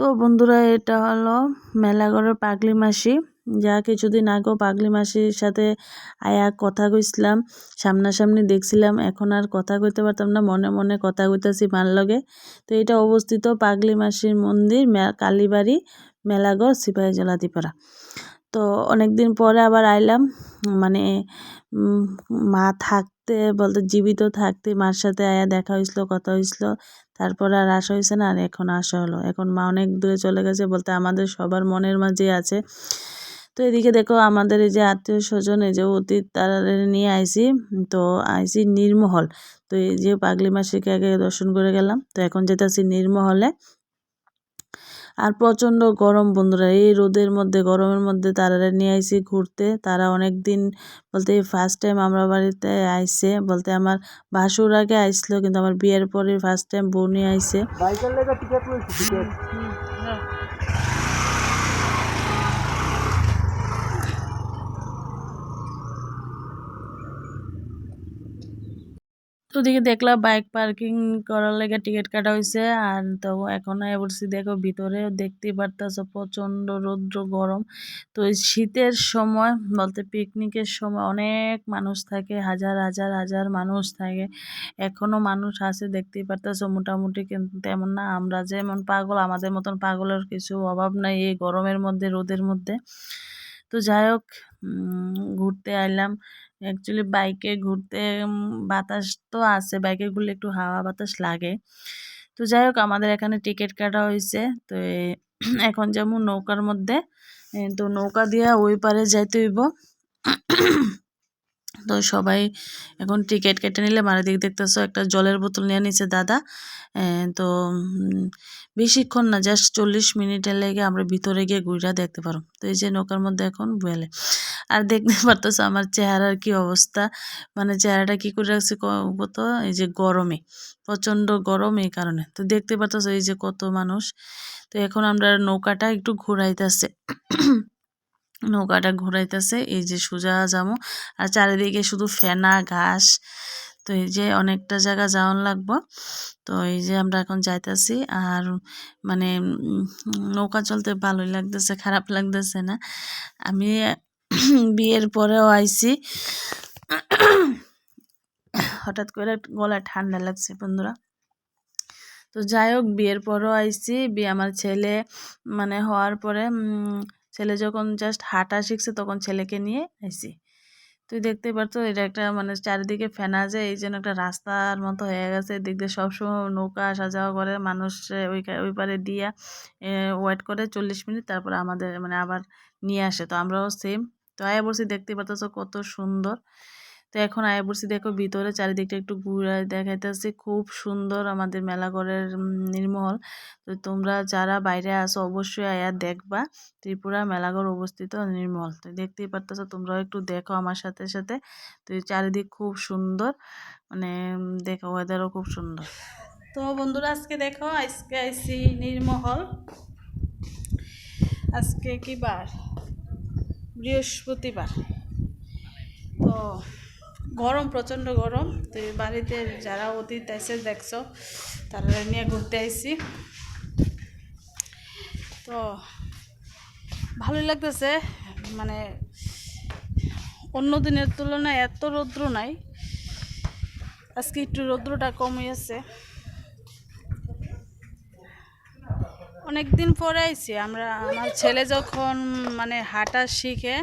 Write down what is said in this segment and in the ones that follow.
তো বন্ধুরা, এটা হলো মেলাগড়ের পাগলি মাসি। যা কিছুদিন আগেও পাগলি মাসির সাথে আয়া কথা কইছিলাম, সামনাসামনি দেখছিলাম, এখন আর কথা কইতে পারতাম না, মনে মনে কথা কইতাছি ভালো তো এটা অবস্থিত পাগলি মাসির মন্দির কালীবাড়ি মেলাগড় সিপাহী জলাতিপাড়া। তো অনেক দিন পরে আবার আইলাম মানে মা থাকতে, বলতে জীবিত থাকতে মার সাথে আয়া দেখা হয়েছিল কথা হয়েছিল তারপর আর আসা হয়েছে না, আর এখন আসা হলো। এখন মা অনেক দূরে চলে গেছে, বলতে আমাদের সবার মনের মাঝে আছে। তো এদিকে দেখো, আমাদের এই যে আত্মীয় স্বজন, এই যে অতীত, তারা নিয়ে আইসি। তো আইসি নির্মহল। তো এই যে পাগলি মাসিকে আগে দর্শন করে গেলাম। তো এখন যেতেছি নির্মহলে। আর প্রচণ্ড গরম, বন্ধুরা। এই রোদের মধ্যে, গরমের মধ্যে তারা নিয়ে আইসি ঘুরতে। তারা অনেক দিন বলতে ফার্স্ট টাইম আমরা বাড়িতে আইসে, বলতে আমার ভাসুর আগে আইসলো, কিন্তু আমার বিয়ের পরে ফার্স্ট টাইম বউ আইসে। তো ওদিকে দেখলাম বাইক পার্কিং করার লেগে টিকিট কাটা হয়েছে আর তো এখন বলছি, দেখো ভিতরে দেখতেই পারতেছো প্রচণ্ড রৌদ্র, গরম। তো শীতের সময় বলতে পিকনিকের সময় অনেক মানুষ থাকে, হাজার হাজার হাজার মানুষ থাকে। এখনও মানুষ আছে, দেখতেই পারতেছো মোটামুটি, কিন্তু তেমন না। আমরা যেমন পাগল, আমাদের মতন পাগলের কিছু অভাব নাই এই গরমের মধ্যে, রোদের মধ্যে। তো যাই হোক ঘুরতে আইলাম। অ্যাকচুয়ালি বাইকে ঘুরতে বাতাস তো আছে। বাইকে ঘুরলে একটু হাওয়া বাতাস লাগে। তো যাই হোক, আমাদের এখানে টিকিট কাটা হয়েছে তো এখন যেমন নৌকার মধ্যে। তো নৌকা দিয়ে ওই পারে যাইতে হইব। তো সবাই এখন টিকিট কেটে নিলে মারা দিক দেখতেছো, একটা জলের বোতল নিয়ে নিছে দাদা। তো বেশিক্ষণ না জাস্ট চল্লিশ মিনিটের লেগে আমরা ভিতরে গিয়ে ঘুরা দেখতে পারো। তো এই যে নৌকার মধ্যে এখন বুয়েলে আর দেখতে পারতেছো আমার চেহারার কি অবস্থা? মানে চেহারাটা কি করে রাখছে তো এই যে গরমে, প্রচণ্ড গরম এই কারণে। তো দেখতে পারতেছো এই যে কত মানুষ। তো এখন আমরা নৌকাটা একটু ঘুরাইতেছে। নৌকাটা ঘুরাইতেছে, এই যে সোজা যাব আর চারিদিকে শুধু ফেনা, ঘাস। তো এই যে অনেকটা জায়গা যাওয়ান লাগবো। তো এই যে আমরা এখন যাইতেছি। আর মানে নৌকা চলতে ভালোই লাগতেছে, খারাপ লাগতেছে না। আমি বিয়ের পরেও আইছি। হঠাৎ করে গলায় ঠান্ডা লাগছে বন্ধুরা। তো যাই হোক, বিয়ের পরও আইছি। বিয়ে আমার ছেলে মানে হওয়ার পরে ছেলে যখন জাস্ট হাঁটা শিখছে তখন ছেলেকে নিয়ে আইছি। তুই দেখতে পারতো, এটা একটা মানে চারিদিকে ফেনা যায় এই জন্য একটা রাস্তার মতো হয়ে গেছে। এদিক দিয়ে সবসময় নৌকা আসা যাওয়া করে, মানুষ ওই ওই পারে দিয়া ওয়েট করে চল্লিশ মিনিট, তারপর আমাদের মানে আবার নিয়ে আসে। তো আমরাও সেম তো আয়া দেখতে পারতো কত সুন্দর। তো এখন আয়া দেখো ভিতরে, চারিদিকটা একটু ঘুরায় দেখাইতেছে। খুব সুন্দর আমাদের মেলাঘরের নির্মহল তো তোমরা যারা বাইরে আসো অবশ্যই আয়া দেখবা। ত্রিপুরা মেলাঘর অবস্থিত নির্মহল তো দেখতেই পারতেছো তোমরাও একটু দেখো আমার সাথে সাথে। তো চারিদিক খুব সুন্দর মানে দেখো ওয়েদারও খুব সুন্দর। তো বন্ধুরা আজকে দেখো, আজকে আইসি নির্মহল আজকে কি বার? বৃহস্পতিবার। তো গরম, প্রচণ্ড গরম। তো বাড়িতে যারা অতীত এসে দেখছ, তারা নিয়ে ঘুরতে আইসি তো ভালোই লাগতেছে মানে অন্য দিনের তুলনায় এত রৌদ্র নাই। আজকে একটু রৌদ্রটা কম হয়েছে অনেক দিন পরে আইছি। আমরা, আমার ছেলে যখন মানে হাঁটা শিখে,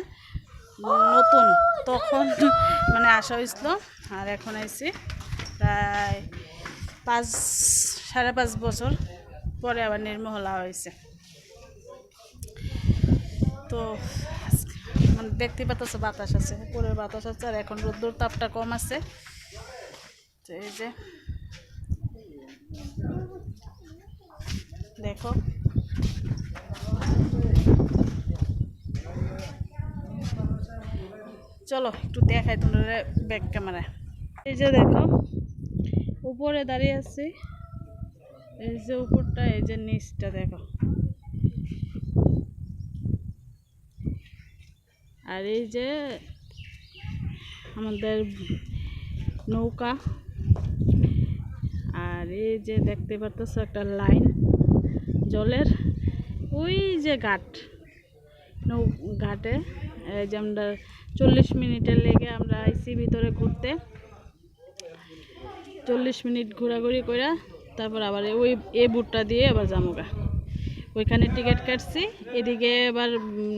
নতুন, তখন মানে আসা হয়েছিল আর এখন আইছি প্রায় পাঁচ, সাড়ে পাঁচ বছর পরে আবার নির্মহলা হয়েছে তো মানে দেখতে পাচ্ছ বাতাস আছে উপরে বাতাস আছে, আর এখন রোদ্দুর তাপটা কম আছে। তো এই যে দেখো। চলো, একটু দেখাই তোমরা ব্যাক ক্যামেরায় এই যে দেখো, উপরে দাঁড়িয়ে আছি। এই যে উপরটা, এই যে নিচটা, দেখো। আর এই যে আমাদের নৌকা। আর এই যে দেখতে পারতেছ একটা লাইন। জলের ওই যে ঘাট, নৌ ঘাটে যে আমরা চল্লিশ মিনিটের লেগে আমরা আইসি ভিতরে ঘুরতে। চল্লিশ মিনিট ঘোরাঘুরি করে তারপর আবার ওই, এ বুটটা দিয়ে আবার জামুগা ওইখানে টিকিট কাটছি, এদিকে এবার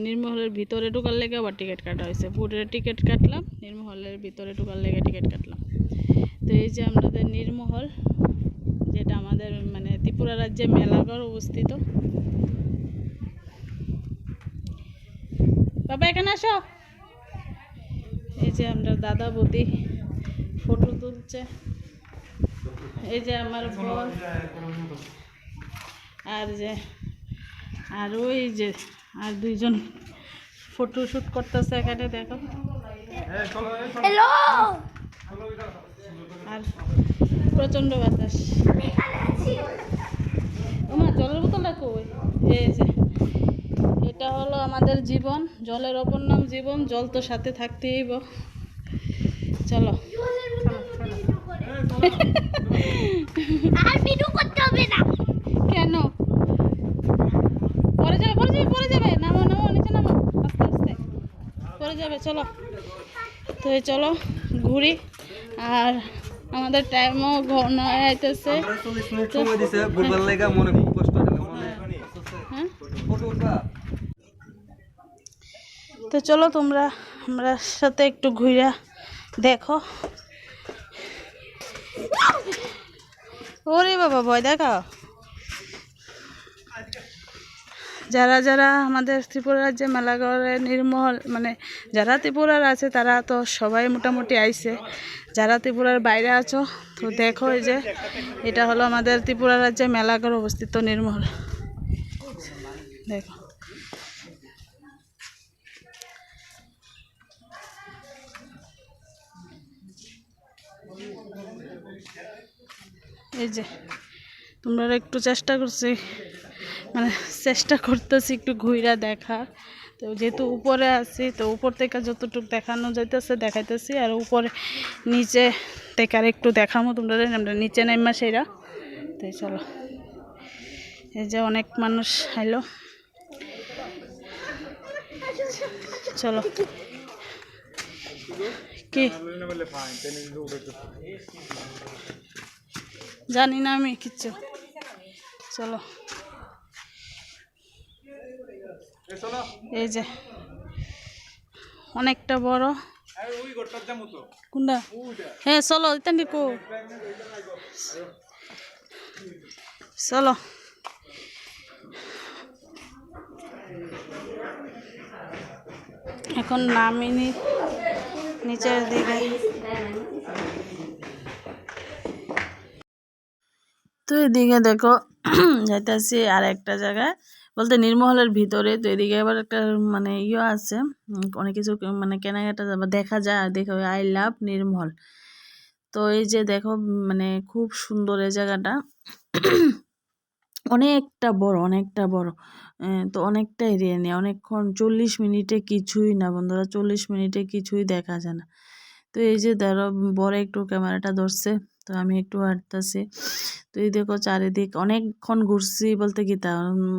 নির্মহলের ভিতরে ঢোকার লেগে আবার টিকিট কাটা হয়েছে বুটের টিকিট কাটলাম, নির্মহলের ভিতরে ঢোকার লেগে টিকিট কাটলাম। তো এই যে আমাদের নির্মহল, যেটা আমাদের মানে ত্রিপুরা রাজ্যে মেলাগড় অবস্থিত। বাবা এখানে আসো। এই যে আমরা দাদা বৌদি ফটো তুলছে। এই যে আমার বোন। আর যে আর ওই যে আর দুইজন ফটো শুট করতেছে এখানে দেখো। আর প্রচণ্ড বাতাস। তোমার জলের বোতলটা কই? এই যে এটা হলো আমাদের জীবন জলের অপর নাম জীবন জল তো সাথে থাকতেই। চলো। আর ভিডিও করতে হবে না। কেন? পরে যাবে পরে যাবে পরে যাবে। নামো নামো নিচে নামো। আস্তে আস্তে। পরে যাবে চলো। তো চলো ঘুরি। আর আমাদের টাইমও ঘন আইতেছে হ্যাঁ তো চলো তোমরা আমরা সাথে একটু ঘুরা দেখো। ওরে বাবা ভয় দেখাও। যারা যারা আমাদের ত্রিপুরা রাজ্যে মেলাগড়ে নির্মহল মানে যারা ত্রিপুরার আছে তারা তো সবাই মোটামুটি আইছে। যারা ত্রিপুরার বাইরে আছো, তো দেখো এই যে, এটা হলো আমাদের ত্রিপুরা রাজ্যে মেলাগড় অবস্থিত নির্মহল দেখো। এই যে, তোমরা একটু চেষ্টা করছি মানে চেষ্টা করতেছি একটু ঘুরা দেখা। তো যেহেতু উপরে আছি, তো উপর থেকে যতটুকু দেখানো যাইতেছে, দেখাইতেছি। আর উপরে নিচে থেকে আর একটু দেখামো তোমরা আমরা নিচে নাইমা সেরা। তো চলো, এই যে অনেক মানুষ আইলো চলো। কি? জানি না আমি কিচ্ছু। চলো। এই যে। অনেকটা বড়। কোনটা হ্যাঁ চলো ইতানি কো। চলো। এখন নামিনি নিচের দিকে। তো এদিকে দেখো যাইতেছি আর একটা জায়গায়। বলতে নির্মহলের ভিতরে তো এদিকে আবার একটা মানে ইয়ে আছে, অনেক কিছু মানে কেনাকাটা দেখা যায় দেখো, আই লাভ নির্মল তো এই যে দেখো মানে খুব সুন্দর এই জায়গাটা। অনেকটা বড় অনেকটা বড়। তো অনেকটা এরিয়া নিয়ে, অনেকক্ষণ চল্লিশ মিনিটে কিছুই না বন্ধুরা, চল্লিশ মিনিটে কিছুই দেখা যায় না। তো এই যে ধরো, বড় একটু ক্যামেরাটা ধরছে। তো আমি একটু হাঁটতেছি। তো এই দেখো চারিদিক অনেকক্ষণ ঘুরছি বলতে গীতা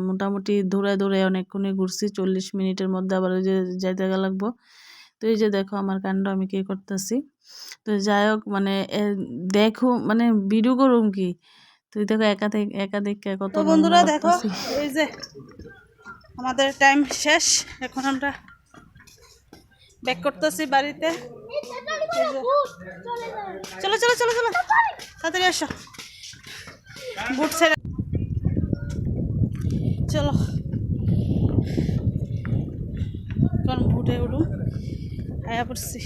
মোটামুটি দৌড়ায় দৌড়ায় অনেকক্ষণই ঘুরছি চল্লিশ মিনিটের মধ্যে আবার ওই যে যাইতে লাগবো। তো এই যে দেখো আমার কাণ্ড আমি কি করতেছি? তো যাই হোক মানে দেখো মানে ভিডিও করুম কি? তুই দেখো একাধিক একাধিক কত বন্ধুরা দেখো এই যে আমাদের টাইম শেষ। এখন আমরা ব্যাক করতেছি বাড়িতে। চলো চলো চলো চলো তাড়াতাড়ি আসো। বুট ছেড়ে চলো। কারণ বুটে উঠুন। আয়া পড়ছি।